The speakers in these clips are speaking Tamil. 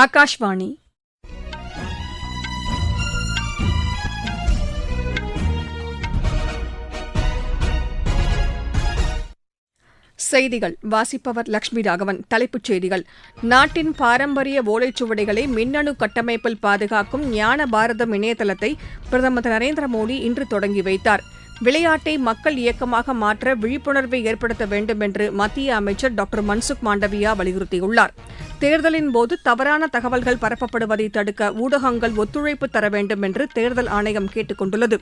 ஆகாஷ்வாணி செய்திகள். வாசிப்பவர் லட்சுமி ராகவன். தலைப்புச் செய்திகள். நாட்டின் பாரம்பரிய ஓலைச்சுவடிகளை மின்னணு கட்டமைப்பில் பாதுகாக்கும் ஞான பாரதம் இணையதளத்தை பிரதமர் திரு நரேந்திர மோடி இன்று தொடங்கி வைத்தார். விளையாட்டை மக்கள் இயக்கமாக மாற்ற விழிப்புணர்வை ஏற்படுத்த வேண்டும் என்று மத்திய அமைச்சர் டாக்டர் மன்சுக் மாண்டவியா வலியுறுத்தியுள்ளார். தேர்தலின் போது தவறான தகவல்கள் பரப்பப்படுவதை தடுக்க ஊடகங்கள் ஒத்துழைப்பு தர வேண்டும் என்று தேர்தல் ஆணையம் கேட்டுக் கொண்டுள்ளது.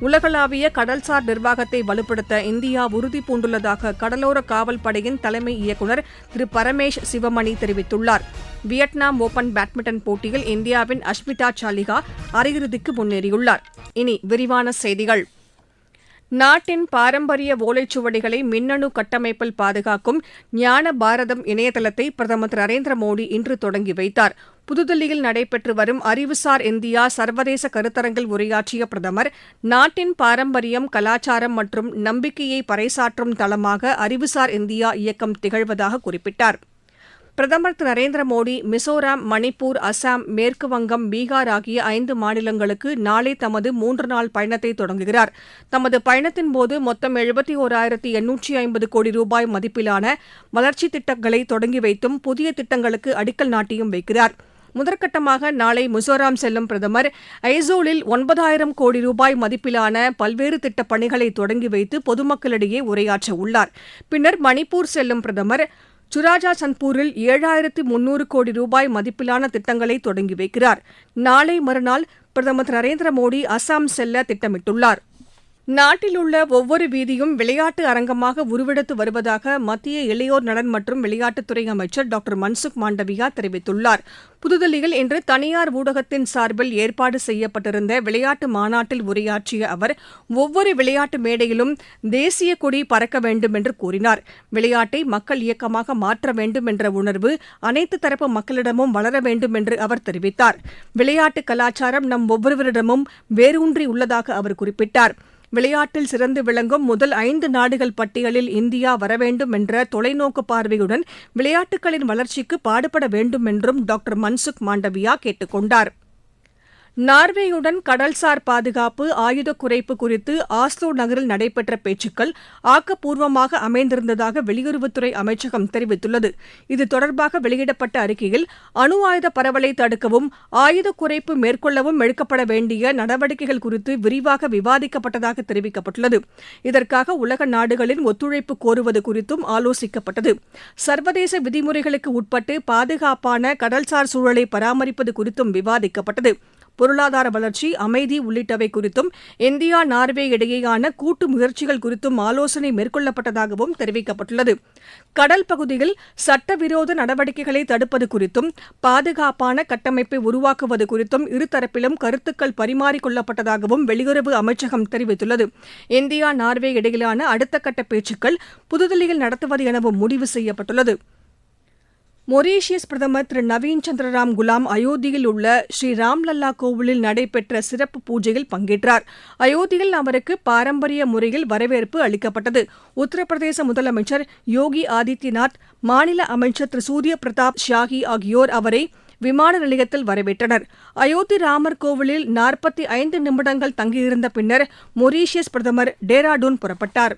உலகளாவிய கடல்சார் நிர்வாகத்தை வலுப்படுத்த இந்தியா உறுதி பூண்டுள்ளதாக கடலோர காவல் படையின் தலைமை இயக்குநர் திரு பரமேஷ் சிவமணி தெரிவித்துள்ளார். வியட்நாம் ஓபன் பேட்மிண்டன் போட்டியில் இந்தியாவின் அஷ்மிதா சாலிகா அரையிறுதிக்கு முன்னேறியுள்ளார். இனி விரிவான செய்திகள். நாட்டின் பாரம்பரிய ஓலைச்சுவடிகளை மின்னணு கட்டமைப்பில் பாதுகாக்கும் ஞான பாரதம் இணையதளத்தை பிரதமர் திரு நரேந்திர மோடி இன்று தொடங்கி வைத்தார். புதுதில்லியில் நடைபெற்று வரும் அறிவுசார் இந்தியா சர்வதேச கருத்தரங்கில் உரையாற்றிய பிரதமர் நாட்டின் பாரம்பரியம் கலாச்சாரம் மற்றும் நம்பிக்கையை பறைசாற்றும் தளமாக அறிவுசார் இந்தியா இயக்கம் திகழ்வதாக குறிப்பிட்டார். பிரதமர் திரு நரேந்திர மோடி மிசோராம் மணிப்பூர் அசாம் மேற்கு வங்கம் பீகார் ஆகிய ஐந்து மாநிலங்களுக்கு நாளை தமது மூன்று நாள் பயணத்தை தொடங்குகிறார். தமது பயணத்தின்போது மொத்தம் எழுபத்தி ஓராயிரத்தி எண்ணூற்றி ஐம்பது கோடி ரூபாய் மதிப்பிலான வளர்ச்சித் திட்டங்களை தொடங்கி வைத்தும் புதிய திட்டங்களுக்கு அடிக்கல் நாட்டியும் வைக்கிறார். முதற்கட்டமாக நாளை மிசோராம் செல்லும் பிரதமர் ஐசோலில் ஒன்பதாயிரம் கோடி ரூபாய் மதிப்பிலான பல்வேறு திட்டப் பணிகளை தொடங்கி வைத்து பொதுமக்களிடையே உரையாற்ற உள்ளார் பின்னர் மணிப்பூர் செல்லும் பிரதமர் சுராஜா சந்த்பூரில் ஏழாயிரத்து முன்னூறு கோடி ரூபாய் மதிப்பிலான திட்டங்களை தொடங்கி வைக்கிறார். நாளை மறுநாள் பிரதமர் திரு நரேந்திர மோடி அசாம் செல்ல திட்டமிட்டுள்ளார். நாட்டில் உள்ள ஒவ்வொரு வீதியும் விளையாட்டு அரங்கமாக உருவெடுத்து வருவதாக மத்திய இளையோர் நலன் மற்றும் விளையாட்டுத்துறை அமைச்சர் டாக்டர் மன்சுக் மாண்டவியா தெரிவித்துள்ளார். புதுதில்லியில் இன்று தனியார் ஊடகத்தின் சார்பில் ஏற்பாடு செய்யப்பட்டிருந்த விளையாட்டு மாநாட்டில் உரையாற்றிய அவர் ஒவ்வொரு விளையாட்டு மேடையிலும் தேசிய கொடி பறக்க வேண்டும் என்று கூறினார். விளையாட்டை மக்கள் இயக்கமாக மாற்ற வேண்டும் என்ற உணர்வு அனைத்து தரப்பு மக்களிடமும் வளர வேண்டும் என்று அவர் தெரிவித்தார். விளையாட்டு கலாச்சாரம் நம் ஒவ்வொருவரிடமும் வேரூன்றி உள்ளதாக அவர் குறிப்பிட்டார். விளையாட்டில் சிறந்து விளங்கும் முதல் ஐந்து நாடுகள் பட்டியலில் இந்தியா வரவேண்டும் என்ற தொலைநோக்கு பார்வையுடன் விளையாட்டுகளின் வளர்ச்சிக்கு பாடுபட வேண்டும் என்றும் டாக்டர் மன்சுக் மாண்டவியா கேட்டுக் கொண்டார் நார்வேயுடன் கடல்சார் பாதுகாப்பு ஆயுத குறைப்பு குறித்து ஆஸ்லோ நகரில் நடைபெற்ற பேச்சுக்கள் ஆக்கப்பூர்வமாக அமைந்திருந்ததாக வெளியுறவுத்துறை அமைச்சகம் தெரிவித்துள்ளது. இது தொடர்பாக வெளியிடப்பட்ட அறிக்கையில் அணு ஆயுத பரவலை தடுக்கவும் ஆயுத குறைப்பு மேற்கொள்ளவும் எடுக்கப்பட வேண்டிய நடவடிக்கைகள் குறித்து விரிவாக விவாதிக்கப்பட்டதாக தெரிவிக்கப்பட்டுள்ளது. இதற்காக உலக நாடுகளின் ஒத்துழைப்பு கோருவது குறித்தும் ஆலோசிக்கப்பட்டது. சர்வதேச விதிமுறைகளுக்கு உட்பட்டு பாதுகாப்பான கடல்சார் சூழலை பராமரிப்பது குறித்தும் விவாதிக்கப்பட்டது. பொருளாதார வளர்ச்சி அமைதி உள்ளிட்டவை குறித்தும் இந்தியா நார்வே இடையேயான கூட்டு முயற்சிகள் குறித்தும் ஆலோசனை மேற்கொள்ளப்பட்டதாகவும் தெரிவிக்கப்பட்டுள்ளது. கடல் பகுதியில் சட்டவிரோத நடவடிக்கைகளை தடுப்பது குறித்தும் பாதுகாப்பான கட்டமைப்பை உருவாக்குவது குறித்தும் இருதரப்பிலும் கருத்துக்கள் பரிமாறிக்கொள்ளப்பட்டதாகவும் வெளியுறவு அமைச்சகம் தெரிவித்துள்ளது. இந்தியா நார்வே இடையிலான அடுத்த கட்ட பேச்சுக்கள் புதுதில்லியில் நடத்துவது எனவும் முடிவு செய்யப்பட்டுள்ளது. மொரீஷியஸ் பிரதமர் திரு நவீன் சந்திரராம் குலாம் அயோத்தியில் உள்ள ஸ்ரீ ராம்லல்லா கோவிலில் நடைபெற்ற சிறப்பு பூஜையில் பங்கேற்றார். அயோத்தியில் அவருக்கு பாரம்பரிய முறையில் வரவேற்பு அளிக்கப்பட்டது. உத்தரப்பிரதேச முதலமைச்சர் யோகி ஆதித்யநாத் மாநில அமைச்சர் திரு சூரிய பிரதாப் ஷாஹி ஆகியோர் அவரை விமான நிலையத்தில் வரவேற்றனர். அயோத்தி ராமர் கோவிலில் நாற்பத்தி ஐந்து நிமிடங்கள் தங்கியிருந்த பின்னர் மொரீஷியஸ் பிரதமர் டேராடூன் புறப்பட்டார்.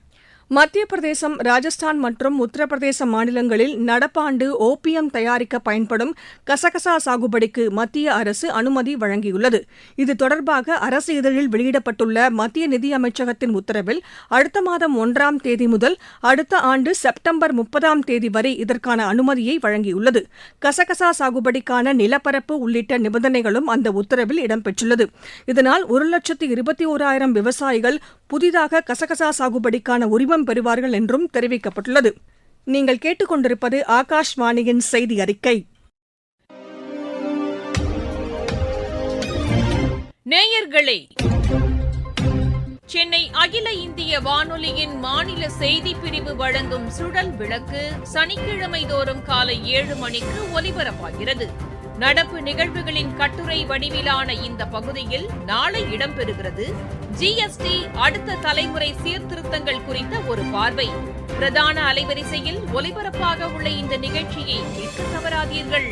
மத்திய பிரதேசம் ராஜஸ்தான் மற்றும் உத்தரப்பிரதேச மாநிலங்களில் நடப்பாண்டு ஓபியம் தயாரிக்க பயன்படும் கசகசா சாகுபடிக்கு மத்திய அரசு அனுமதி வழங்கியுள்ளது. இது தொடர்பாக அரசு இதழில் வெளியிடப்பட்டுள்ள மத்திய நிதியமைச்சகத்தின் உத்தரவில் அடுத்த மாதம் ஒன்றாம் தேதி முதல் அடுத்த ஆண்டு செப்டம்பர் முப்பதாம் தேதி வரை இதற்கான அனுமதியை வழங்கியுள்ளது. கசகசா சாகுபடிக்கான நிலப்பரப்பு உள்ளிட்ட நிபந்தனைகளும் அந்த உத்தரவில் இடம்பெற்றுள்ளது. இதனால் ஒரு லட்சத்து இருபத்தி ஓராயிரம் விவசாயிகள் புதிதாக கசகசா சாகுபடிக்கான உரிமம் பெறுவார்கள் என்றும் தெரிவிக்கப்பட்டுள்ளது. நீங்கள் கேட்டுக்கொண்டிருப்பது ஆகாஷ்வாணியின் செய்தி அறிக்கை. நேயர்களே சென்னை அகில இந்திய வானொலியின் மாநில செய்தி பிரிவு வழங்கும் சுழல் விளக்கு சனிக்கிழமை தோறும் காலை ஏழு மணிக்கு ஒலிபரப்பாகிறது. நடப்பு நிகழ்வுகளின் கட்டுரை வடிவிலான இந்த பகுதியில் நாளை இடம்பெறுகிறது. ஜிஎஸ்டி அடுத்த தலைமுறை சீர்திருத்தங்கள் குறித்த ஒரு பார்வை. பிரதான அலைவரிசையில் ஒலிபரப்பாக உள்ள இந்த நிகழ்ச்சியை கேட்க தவறாதீர்கள்.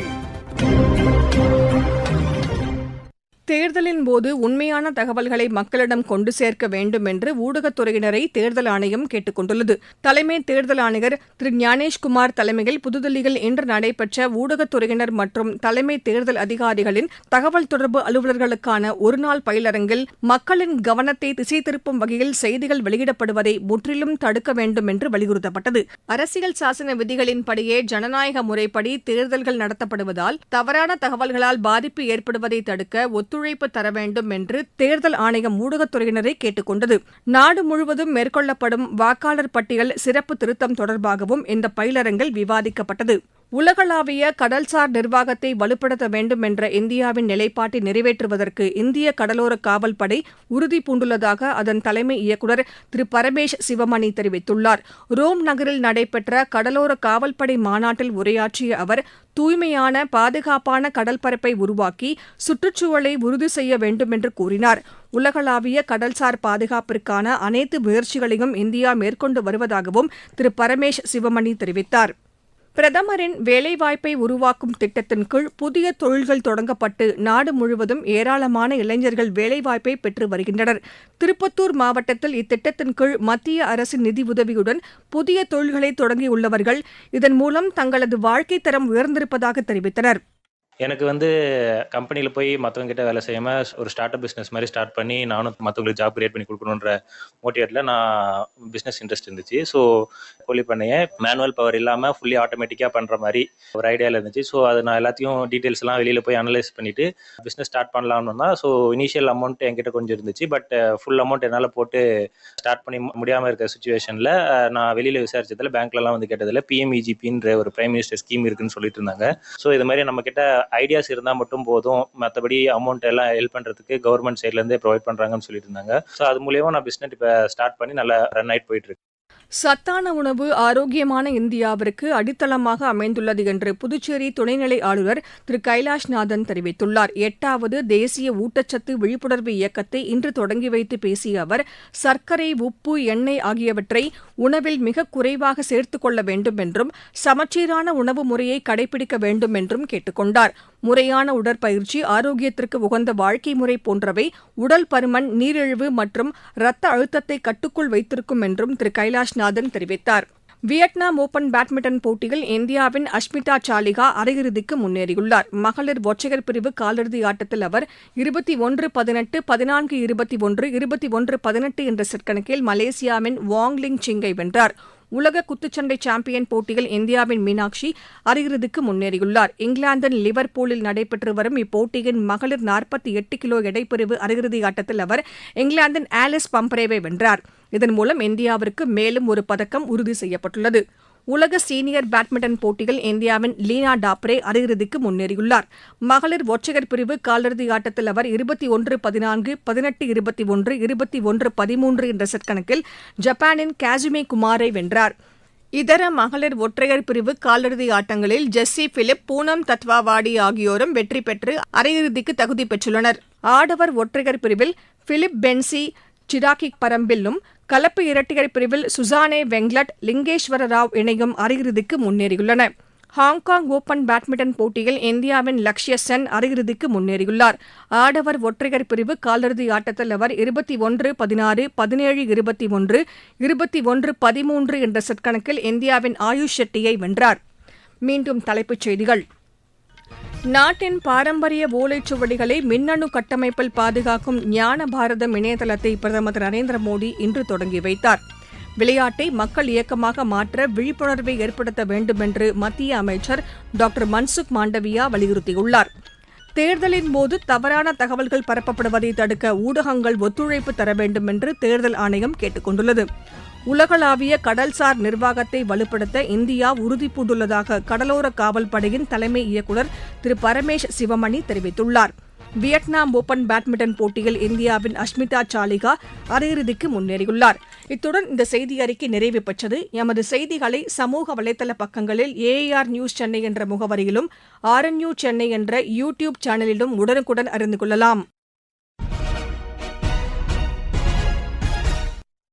தேர்தலின் போது உண்மையான தகவல்களை மக்களிடம் கொண்டு சேர்க்க வேண்டும் என்று ஊடகத்துறையினரை தேர்தல் ஆணையம் கேட்டுக் கொண்டுள்ளது தலைமை தேர்தல் ஆணையர் திரு ஞானேஷ்குமார் தலைமையில் புதுதில்லியில் இன்று நடைபெற்ற ஊடகத்துறையினர் மற்றும் தலைமை தேர்தல் அதிகாரிகளின் தகவல் தொடர்பு அலுவலர்களுக்கான ஒருநாள் பயிலரங்கில் மக்களின் கவனத்தை திசை திருப்பும் வகையில் செய்திகள் வெளியிடப்படுவதை முற்றிலும் தடுக்க வேண்டும் என்று வலியுறுத்தப்பட்டது. அரசியல் சாசன விதிகளின்படியே ஜனநாயக முறைப்படி தேர்தல்கள் நடத்தப்படுவதால் தவறான தகவல்களால் பாதிப்பு ஏற்படுவதை தடுக்க ஒத்து ஒத்துழைப்பு தர வேண்டும் என்று தேர்தல் ஆணையம் ஊடகத்துறையினரை கேட்டுக் கொண்டது நாடு முழுவதும் மேற்கொள்ளப்படும் வாக்காளர் பட்டியல் சிறப்பு திருத்தம் தொடர்பாகவும் இந்த பயிலரங்கில் விவாதிக்கப்பட்டது. உலகளாவிய கடல்சார் நிர்வாகத்தை வலுப்படுத்த வேண்டும் என்ற இந்தியாவின் நிலைப்பாட்டை நிறைவேற்றுவதற்கு இந்திய கடலோர காவல்படை உறுதி பூண்டுள்ளதாக அதன் தலைமை இயக்குநர் திரு. பரமேஷ் சிவமணி தெரிவித்துள்ளார். ரோம் நகரில் நடைபெற்ற கடலோர காவல்படை மாநாட்டில் உரையாற்றிய அவர் தூய்மையான பாதுகாப்பான கடல் பரப்பை உருவாக்கி சுற்றுச்சூழலை உறுதி செய்ய வேண்டும் என்று கூறினார். உலகளாவிய கடல்சார் பாதுகாப்பிற்கான அனைத்து முயற்சிகளையும் இந்தியா மேற்கொண்டு வருவதாகவும் திரு. பரமேஷ் சிவமணி தெரிவித்தார். பிரதமரின் வேலைவாய்ப்பை உருவாக்கும் திட்டத்தின் கீழ் புதிய தொழில்கள் தொடங்கப்பட்டு நாடு முழுவதும் ஏராளமான இளைஞர்கள் வேலைவாய்ப்பை பெற்று வருகின்றனர். திருப்பத்தூர் மாவட்டத்தில் இத்திட்டத்தின் கீழ் மத்திய அரசின் நிதியுதவியுடன் புதிய தொழில்களை தொடங்கியுள்ளவர்கள் இதன் மூலம் தங்களது வாழ்க்கை தரம் உயர்ந்திருப்பதாக தெரிவித்தனர். எனக்கு வந்து கம்பெனியில் போய் மற்றவங்க கிட்ட வேலை செய்யாமல் ஒரு ஸ்டார்ட் அப் பிஸ்னஸ் மாதிரி ஸ்டார்ட் பண்ணி நானும் மற்றவங்களுக்கு ஜாப் கிரியேட் பண்ணி கொடுக்கணுன்ற மோட்டிவேட்டில் நான் பிஸ்னஸ் இன்ட்ரெஸ்ட் இருந்துச்சு. ஸோ கோழி பண்ணையை மேனுவல் பவர் இல்லாமல் ஃபுல்லி ஆட்டோமேட்டிக்காக பண்ணுற மாதிரி ஒரு ஐடியாவில் இருந்துச்சு. ஸோ அது நான் எல்லாத்தையும் டீட்டெயில்ஸ்லாம் வெளியில் போய் அனலைஸ் பண்ணிவிட்டு பிஸ்னஸ் ஸ்டார்ட் பண்ணலாம்னு தான் ஸோ இனிஷியல் அமௌண்ட் என்கிட்ட கொஞ்சம் இருந்துச்சு. பட் ஃபுல் அமௌண்ட் என்னால் போட்டு ஸ்டார்ட் பண்ணி முடியாமல் இருக்க சுச்சுவேஷனில் நான் வெளியில் விசாரிச்சதில் பேங்க்லலாம் வந்து கேட்டதில் பிஎம்இஜிபின்ற ஒரு பிரைம் மினிஸ்டர் ஸ்கீம் இருக்குன்னு சொல்லிட்டு இருந்தாங்க. ஸோ இது மாதிரி நம்மக்கிட்ட ஐடியாஸ் இருந்தால் மட்டும் போதும். மற்றபடி அமௌண்ட் எல்லாம் ஹெல்ப் பண்ணுறதுக்கு கவர்மெண்ட் சைட்லேருந்தே ப்ரொவைட் பண்ணுறாங்கன்னு சொல்லிட்டு இருந்தாங்க. ஸோ அது மூலியமாக நான் பிஸ்னஸ் இப்போ ஸ்டார்ட் பண்ணி நல்லா ரன் ஆகிட்டு போயிட்டு இருக்கு. சத்தான உணவு ஆரோக்கியமான இந்தியாவிற்கு அடித்தளமாக அமைந்துள்ளது என்று புதுச்சேரி துணைநிலை ஆளுநர் திரு கைலாஷ்நாதன் தெரிவித்துள்ளார். எட்டாவது தேசிய ஊட்டச்சத்து விழிப்புணர்வு இயக்கத்தை இன்று தொடங்கி வைத்து பேசிய அவர் சர்க்கரை உப்பு எண்ணெய் ஆகியவற்றை உணவில் மிக குறைவாக சேர்த்துக் கொள்ள வேண்டும் என்றும் சமச்சீரான உணவு முறையை கடைபிடிக்க வேண்டும் என்றும் கேட்டுக் கொண்டாா் முறையான உடற்பயிற்சி ஆரோக்கியத்திற்கு உகந்த வாழ்க்கை முறை போன்றவை உடல் பருமன் நீரிழிவு மற்றும் இரத்த அழுத்தத்தை கட்டுக்குள் வைத்திருக்கும் என்றும் திரு கைலாஷ்நாதன் தெரிவித்தார். வியட்நாம் ஓபன் பேட்மிண்டன் போட்டியில் இந்தியாவின் அஷ்மிதா சாலிகா அரையிறுதிக்கு முன்னேறியுள்ளார். மகளிர் ஒற்றையர் பிரிவு காலிறுதி ஆட்டத்தில் அவர் இருபத்தி ஒன்று பதினெட்டு பதினான்கு இருபத்தி ஒன்று இருபத்தி ஒன்று பதினெட்டு என்ற செட் கணக்கில் மலேசியாவின் வாங் லிங் சிங்கை வென்றார். உலக குத்துச்சண்டை சாம்பியன் போட்டியில் இந்தியாவின் மீனாட்சி அரையிறுதிக்கு முன்னேறியுள்ளார். இங்கிலாந்தின் லிவர்பூலில் நடைபெற்று வரும் இப்போட்டியின் மகளிர் நாற்பத்தி எட்டு கிலோ எடைப்பிரிவு அரையிறுதி ஆட்டத்தில் அவர் இங்கிலாந்தின் ஆலிஸ் பம்பரேவை வென்றார். இதன் மூலம் இந்தியாவிற்கு மேலும் ஒரு பதக்கம் உறுதி செய்யப்பட்டுள்ளது. உலக சீனியர் பேட்மிண்டன் போட்டியில் இந்தியாவின் லீனா டாப்ரே அரையிறுதிக்கு முன்னேறியுள்ளார். மகளிர் ஒற்றையர் பிரிவு காலிறுதி ஆட்டத்தில் அவர் இருபத்தி ஒன்று பதினான்கு பதினெட்டு இருபத்தி ஒன்று இருபத்தி ஒன்று பதிமூன்று என்ற செட் கணக்கில் ஜப்பானின் காசுமே குமாரை வென்றார். இதர மகளிர் ஒற்றையர் பிரிவு காலிறுதி ஆட்டங்களில் ஜெஸ்ஸி பிலிப் பூனம் தத்வாவாடி ஆகியோரும் வெற்றி பெற்று அரையிறுதிக்கு தகுதி பெற்றுள்ளனர். ஆடவர் ஒற்றையர் பிரிவில் பிலிப் பென்சி சிராக்கி பரம்பில்லும் கலப்பு இரட்டையர் பிரிவில் சுசானே வெங்லட் லிங்கேஸ்வர ராவ் இணையும் அரையிறுதிக்கு முன்னேறியுள்ளன. ஹாங்காங் ஓபன் பேட்மிண்டன் போட்டியில் இந்தியாவின் லக்ஷ்ய சென் அரையிறுதிக்கு முன்னேறியுள்ளார். ஆடவர் ஒற்றையர் பிரிவு காலிறுதி ஆட்டத்தில் அவர் இருபத்தி ஒன்று பதினாறு பதினேழு இருபத்தி ஒன்று இருபத்தி ஒன்று பதிமூன்று என்ற செட் கணக்கில் இந்தியாவின் ஆயுஷ் ஷெட்டியை வென்றார். மீண்டும் தலைப்புச் செய்திகள். நாட்டின் பாரம்பரிய ஓலைச்சுவடிகளை மின்னணு கட்டமைப்பில் பாதுகாக்கும் ஞான பாரதம் இணையதளத்தை பிரதமர் திரு நரேந்திர மோடி இன்று தொடங்கி வைத்தார். விளையாட்டை மக்கள் இயக்கமாக மாற்ற விழிப்புணர்வை ஏற்படுத்த வேண்டும் என்று மத்திய அமைச்சர் டாக்டர் மன்சுக் மாண்டவியா வலியுறுத்தியுள்ளார். தேர்தலின் போது தவறான தகவல்கள் பரப்பப்படுவதை தடுக்க ஊடகங்கள் ஒத்துழைப்பு தர வேண்டும் என்று தேர்தல் ஆணையம் கேட்டுக் கொண்டுள்ளது உலகளாவிய கடல்சார் நிர்வாகத்தை வலுப்படுத்த இந்தியா உறுதிபூண்டுள்ளதாக கடலோர காவல்படையின் தலைமை இயக்குநர் திரு பரமேஷ் சிவமணி தெரிவித்துள்ளார். வியட்நாம் ஓபன் பேட்மிண்டன் போட்டியில் இந்தியாவின் அஷ்மிதா சாலிகா அரையிறுதிக்கு முன்னேறியுள்ளார். இத்துடன் இந்த செய்தி அறிக்கை நிறைவு பெற்றது. எமது செய்திகளை சமூக வலைதள பக்கங்களில் ஏஆர் நியூஸ் சென்னை என்ற முகவரியிலும் ஆர்என்யூ சென்னை என்ற யூ டியூப் சேனலிலும் உடனுக்குடன் அறிந்து கொள்ளலாம்.